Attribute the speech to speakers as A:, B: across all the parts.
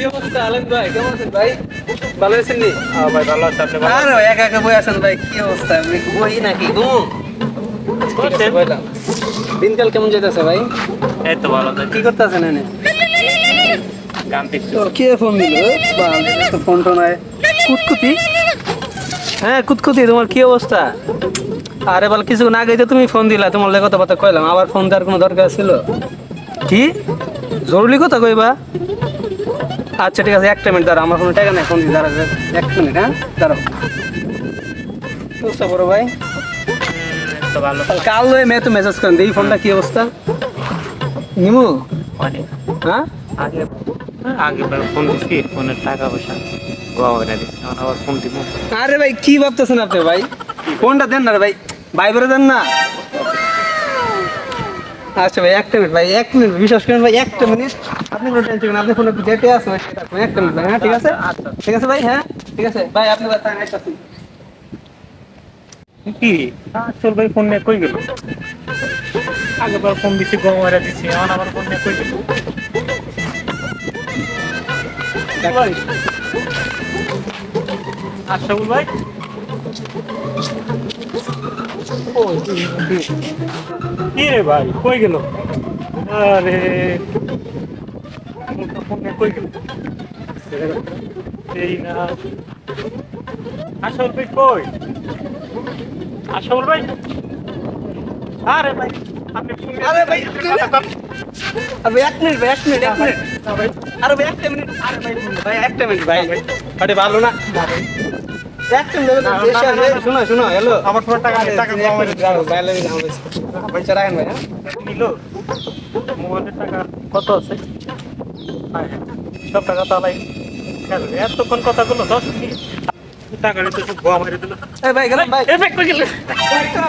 A: কি অবস্থা? আলেন ভাই কেমন আছেন ভাই? ভালো আছেন নি?
B: হ্যাঁ ভাই ভালো আছে আপনি ভালো
A: আরে ভাই একা একা বই আছেন ভাই কি অবস্থা? আপনি বই নাকি? ঘুমো দিনকাল কেমন যেতেছে ভাই?
B: এই তো ভালো
A: কি করতেছেন এনে? কে ফোন দিল? তো ফোন টোন আয় হ্যাঁ কুতকুতি তোমার কি অবস্থা? আরে বল তুমি ফোন দিলা তোমার কথা কইলাম। আবার ফোন দেওয়ার কোনো দরকার ছিল? কি? জরুরি কথা কইবা? আচ্ছা ঠিক আছে একটা মিনিট দাঁড়া আমার কোনো টাকা নেই দিয়ে দাঁড়া এক মিনিট হ্যাঁ? দাঁড়াও। বুঝতে পারো ভাই? কাল লয়ে মেয়ে তো মেসেজ করেন এই ফোনটা কি অবস্থা। নিমু? হ্যাঁ?
B: আগে আগে ফোন দিছি ফোনের টাকা পয়সা ফোন দিব।
A: আরে ভাই কি ভাবতেছেন আপনি ভাই? ফোনটা দেন না রে ভাই ভাই বেরো দেন না। আচ্ছা ভাই একটা মিনিট ভাই এক মিনিট বিশ্বাস করেন ভাই একটা মিনিট আপনি কোনো টেনশন করেন আপনি যেতে আছে ভাই সেটা একটা মিনিট ভাই হ্যাঁ ঠিক আছে? ঠিক আছে ভাই হ্যাঁ? ঠিক আছে ভাই আপনি
B: কি? আসল ভাই ফোন নিয়ে কই গেল? ফোন দিছি দিছি এখন আবার ফোন নিয়ে কই গেল? ভাই। আশাবুল ভাই। কি রে ভাই? কই গেল? আরে। কই গেল এই না। আসল ভাই কই? আসল ভাই? আরে ভাই আপনি
A: আরে ভাই, আরে এক মিনিট ভাই এক মিনিট এক মিনিট আরে ভাই একটা মিনিট আরে ভাই ভাই একটা মিনিট ভাই। আরে ভালো না। একটা মিনিট
B: না, না,
A: বেশি
B: না,
A: আছে
B: না,
A: শোনো শোনো হ্যালো
B: আমার ফোন টাকা টাকা কম হয়েছে।
A: ভাই লাগে ভাই হ্যাঁ
B: মোবাইলের টাকা কত আছে হ্যাঁ, হ্যাঁ, সব টাকা গেল এতক্ষণ কথা বলল দশ মিনিট টাকা তো সব গোয়া মারি দিল
A: ভাই গেলাম ভাই
B: এ ব্যাগ গেল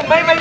A: ভাই ভাই